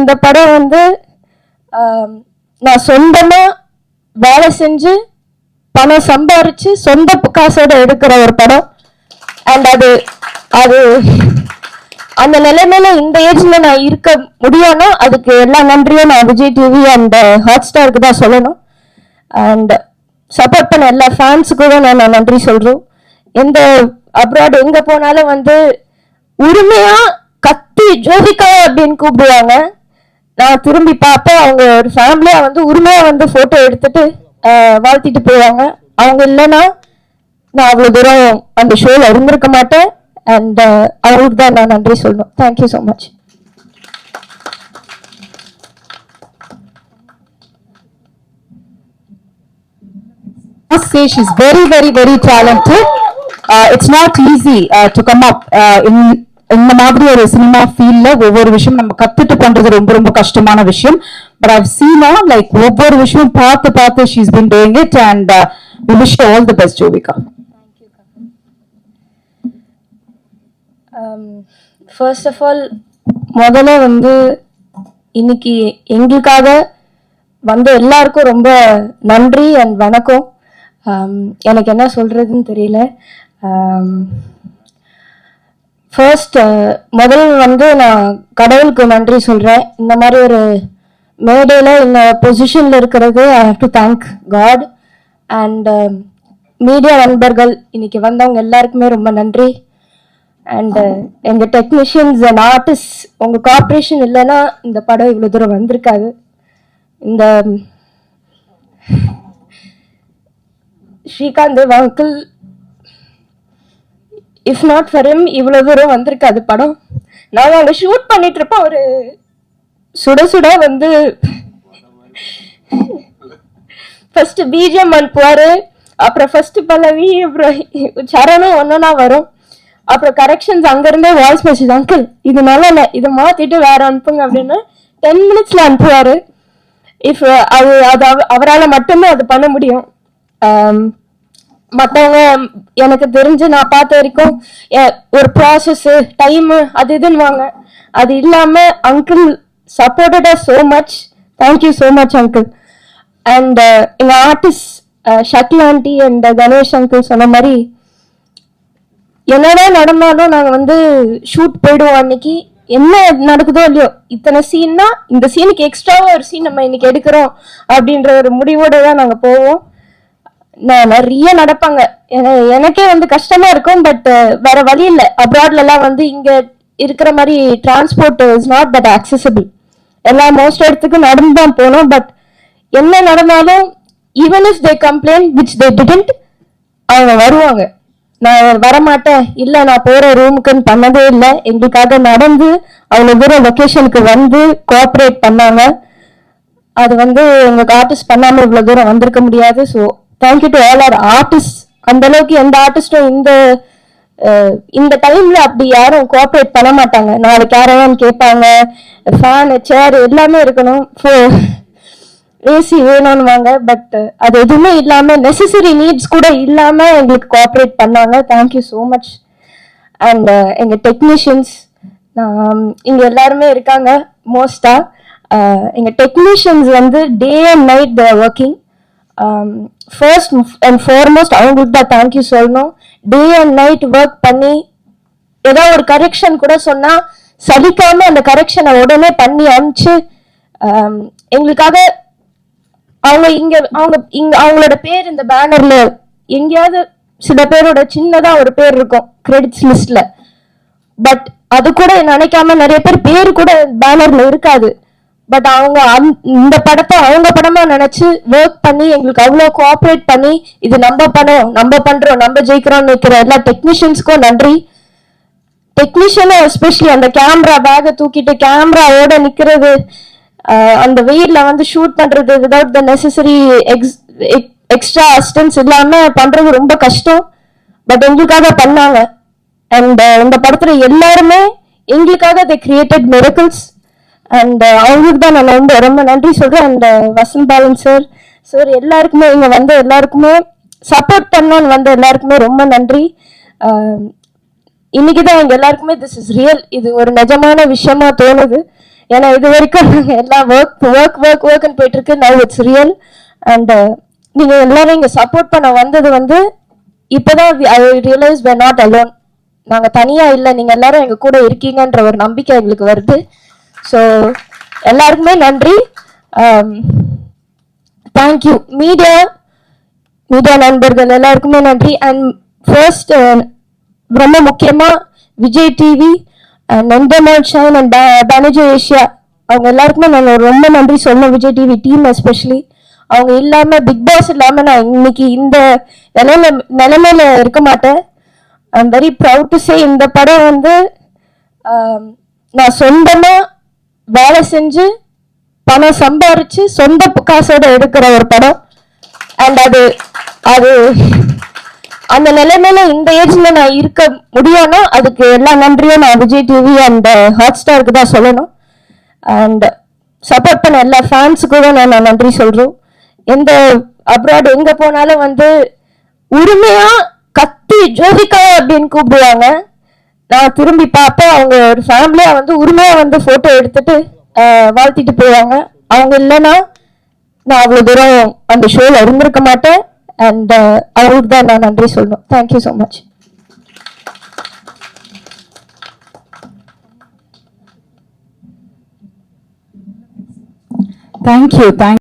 இந்த படம் வந்து நான் சொந்தமாக வேலை செஞ்சு பணம் சம்பாரிச்சு சொந்த காசோட எடுக்கிற ஒரு படம். அண்ட் அது அது அந்த நிலைமையில இந்த ஏஜ்ல நான் இருக்க முடியும்னா அதுக்கு எல்லா நன்றியும் நான் விஜய் டிவி அண்ட் ஹாட் ஸ்டாருக்கு தான் சொல்லணும். அண்ட் சப்போர்ட் பண்ண எல்லா ஃபேன்ஸுக்கும் தான் நான் நன்றி சொல்றோம் எந்த அப்ராட் எங்க போனாலும் வந்து உரிமையா கத்தி ஜோதிகா அப்படின்னு கூப்பிடுவாங்க. நான் திரும்பி பார்ப்பேன். அவங்க ஒரு ஃபேமிலியா வந்து உரிமையா வந்து போட்டோ எடுத்துட்டு வாழ்த்திட்டு போவாங்க. அவங்க இல்லைன்னா நான் அவ்வளோ தூரம் அந்த ஷோவில் இருந்திருக்க மாட்டேன். அண்ட் அவங்களுக்கு தான் நான் நன்றி சொல்லணும். Thank you so much say she's very, very, very talented. Uh, it's not easy uh, to come up uh, in இந்த மாதிரி ஒரு சினிமா ஃபீல்ட்ல ஒவ்வொரு விஷயம் நம்ம கத்துட்டு பண்றது ரொம்ப ரொம்ப கஷ்டமான விஷயம். பட் ஐவ் சீனா லைக் ஒவ்வொரு விஷயம் பார்த்து பார்த்து she's been doing it and we wish all the best the Jovika first of all முதல்ல வந்து இன்னைக்கு எங்களுக்காக வந்த எல்லாருக்கும் ரொம்ப நன்றி அண்ட் வணக்கம். Um, எனக்கு என்ன சொல்றதுன்னு தெரியல. Um, ஃபர்ஸ்ட் uh, முதல் வந்து நான் கடவுளுக்கு நன்றி சொல்கிறேன் இந்த மாதிரி ஒரு மேடையில் இந்த பொசிஷனில் இருக்கிறது I have to thank God and media நண்பர்கள் இன்னைக்கு வந்தவங்க எல்லாருக்குமே ரொம்ப நன்றி. அண்ட் எங்கள் டெக்னீஷியன்ஸ் அண்ட் ஆர்டிஸ்ட் உங்கள் கார்பரேஷன் இல்லைன்னா இந்த படம் இவ்வளோ தூரம் வந்திருக்காது. இந்த Srikanth uncle if not for him இவ்வளோ தூரம் வந்திருக்காது படம். நாங்கள் அங்கே ஷூட் பண்ணிட்டு இருப்போம் ஒரு சுட சுட வந்து ஃபர்ஸ்ட் பிஜிஎம் அனுப்புவாரு அப்புறம் ஃபர்ஸ்ட் பல்லவி அப்புறம் சரணும் ஒன்னொன்னா வரும். அப்புறம் கரெக்ஷன்ஸ் அங்கிருந்தே வாய்ஸ் மெசேஜ் அங்கிள் இது நல்லா இல்லை இதை மாத்திட்டு வேற அனுப்புங்க அப்படின்னு டென் மினிட்ஸ்ல அனுப்புவாரு. இஃப் அது அது அவரால் மட்டும்தான் அது பண்ண முடியும். Um, மற்றவங்க எனக்கு தெரிஞ்சு நான் பார்த்த வரைக்கும் ஒரு ப்ராசஸ் டைம் அது இதுன்னுவாங்க. அது இல்லாம uncle supported so much thank you so much uncle and எங்க artist Shakeel aunty and Ganesh uncle சொன்ன மாதிரி என்னதான் நடந்தாலும் நாங்க வந்து ஷூட் போயிடுவோம் அன்னைக்கு. என்ன நடக்குதோ இல்லையோ இத்தனை சீன்னா இந்த சீனுக்கு எக்ஸ்ட்ராவா ஒரு சீன் நம்ம இன்னைக்கு எடுக்கிறோம் அப்படின்ற ஒரு முடிவோட தான் நாங்க போவோம். நிறைய நடப்பாங்க. எனக்கே வந்து கஷ்டமா இருக்கும் பட் வேற வழி இல்லை. அப்ராட்ல எல்லாம் வந்து இங்க இருக்கிற மாதிரி transport is not that accessible. எல்லா மோஸ்ட் இடத்துக்கும் நடந்து தான் போனோம் பட் என்ன நடந்தாலும் even is they complaint which they didn't அவங்க வருவாங்க. நான் வரமாட்டேன். இல்ல நான் போற ரூமுக்குன்னு பண்ணதே இல்லை. எங்களுக்காக நடந்து அவ்வளவு தூரம் லொக்கேஷனுக்கு வந்து கோஆப்ரேட் பண்ணாங்க. அது வந்து எங்களுக்கு ஆர்டிஸ்ட் பண்ணாம இவ்வளவு தூரம் வந்திருக்க முடியாது so thank you to all R artist அந்த அளவுக்கு எந்த ஆர்டிஸ்டும் இந்த இந்த டைம்ல அப்படி யாரும் கோஆப்ரேட் பண்ண மாட்டாங்க. நாலு கேரவான் கேட்பாங்க. ஃபேனு சேர் எல்லாமே இருக்கணும். ஏசி வேணும்னுவாங்க. பட் அது எதுவுமே இல்லாம நெசசரி நீட்ஸ் கூட இல்லாம எங்களுக்கு கோஆப்ரேட் பண்ணாங்க. Thank you so much and எங்க டெக்னீஷியன்ஸ் இங்க எல்லாருமே இருக்காங்க. மோஸ்டா எங்க டெக்னீஷியன்ஸ் வந்து day and night working first and foremost அவங்களுக்கு தான் தேங்க்யூ சொல்லணும். டே அண்ட் நைட் ஒர்க் பண்ணி ஏதோ ஒரு கரெக்ஷன் கூட சொன்னால் சலிக்காம அந்த கரெக்ஷனை உடனே பண்ணி அனுப்பிச்சு um, எங்களுக்காக அவங்க இங்க அவங்க இங்க அவங்களோட பேர் இந்த பேனர்ல எங்கேயாவது சில பேரோட சின்னதா ஒரு பேர் இருக்கும் கிரெடிட்ஸ் லிஸ்ட்ல பட் அது கூட நினைக்காம நிறைய பேர் பேர் கூட பேனர்ல இருக்காது. பட் அவங்க இந்த படத்தை அவங்க படமா நினைச்சு ஒர்க் பண்ணி எங்களுக்கு அவ்வளோ கோஆப்ரேட் பண்ணி இது நம்ம படம் நம்ம பண்றோம் நம்ம ஜெயிக்கிறோம்னு நிற்கிற எல்லா டெக்னீஷியன்ஸ்க்கும் நன்றி. டெக்னீஷியனும் எஸ்பெஷலி அந்த கேமரா பேக்கை தூக்கிட்டு கேமராவோட நிக்கிறது அந்த வெயில்ல வந்து ஷூட் பண்றது without the necessary ex extra assistance இல்லாம பண்றது ரொம்ப கஷ்டம். பட் எங்களுக்காக பண்ணாங்க. அண்ட் இந்த படத்துல எல்லாருமே எங்களுக்காக they created miracles and uh, அவங்களுக்கு தான் நான் வந்து ரொம்ப நன்றி சொல்கிறேன் and uh, Vasanth Balan sir sir எல்லாருக்குமே இங்கே வந்த எல்லாருக்குமே சப்போர்ட் பண்ணோன்னு வந்த எல்லாருக்குமே ரொம்ப நன்றி. Um, இன்னைக்கு தான் எங்கள் எல்லாருக்குமே திஸ் இஸ் ரியல் இது ஒரு நிஜமான விஷயமா தோணுது. ஏன்னா இது வரைக்கும் எல்லா எல்லாம் ஒர்க் ஒர்க் ஒர்க் ஒர்க்னு போயிட்டு இருக்கு நவ் இட்ஸ் ரியல் அண்ட் நீங்கள் எல்லாரும் இங்கே சப்போர்ட் பண்ண வந்தது வந்து இப்பதான் I realise we not alone நாங்கள் தனியாக இல்லை. நீங்கள் எல்லாரும் எங்கள் கூட இருக்கீங்கன்ற ஒரு நம்பிக்கை எங்களுக்கு வருது. ஸோ எல்லாருக்குமே நன்றி. தேங்க்யூ மீடியா மீடியா நண்பர்கள் எல்லாருக்குமே நன்றி. அண்ட் ஃபர்ஸ்ட் uh, ரொம்ப முக்கியமாக விஜய் டிவி uh, நந்தமால் ஷைன் அண்ட் பேனர்ஜி ஏஷியா அவங்க எல்லாருக்குமே நான் ரொம்ப நன்றி சொல்லணும் விஜய் டிவி டீம் எஸ்பெஷலி அவங்க இல்லாமல் பிக் பாஸ் இல்லாமல் நான் இன்னைக்கு இந்த நிலைமையில நிலைமையில இருக்க மாட்டேன். I am very proud to say இந்த படம் வந்து um, நான் சொந்தமாக வேலை செஞ்சு பணம் சம்பாரிச்சு சொந்த காசோட எடுக்கிற ஒரு படம். அண்ட் அது அது அந்த நிலைமையில இந்த ஏஜ்ல நான் இருக்க முடியும்னா அதுக்கு எல்லா நன்றியும் நான் விஜய் டிவி அண்ட் ஹாட் ஸ்டாருக்கு தான் சொல்லணும். அண்ட் சப்போர்ட் பண்ண எல்லா ஃபேன்ஸுக்கும் தான் நான் நன்றி சொல்றோம். எந்த அப்ராட் எங்க போனாலும் வந்து உரிமையா கத்தி ஜோதிகா அப்படின்னு கூப்பிடுவாங்க. நான் திரும்பி பார்ப்பேன். அவங்க ஒரு ஃபேமிலியாக வந்து உரிமையாக வந்து ஃபோட்டோ எடுத்துட்டு வாழ்த்திட்டு போவாங்க. அவங்க இல்லைன்னா நான் அவ்வளோ தூரம் அந்த ஷோவில் இருந்திருக்க மாட்டேன். அண்ட் அவருக்கு தான் நான் நன்றி சொல்லணும். Thank you so much thank you thank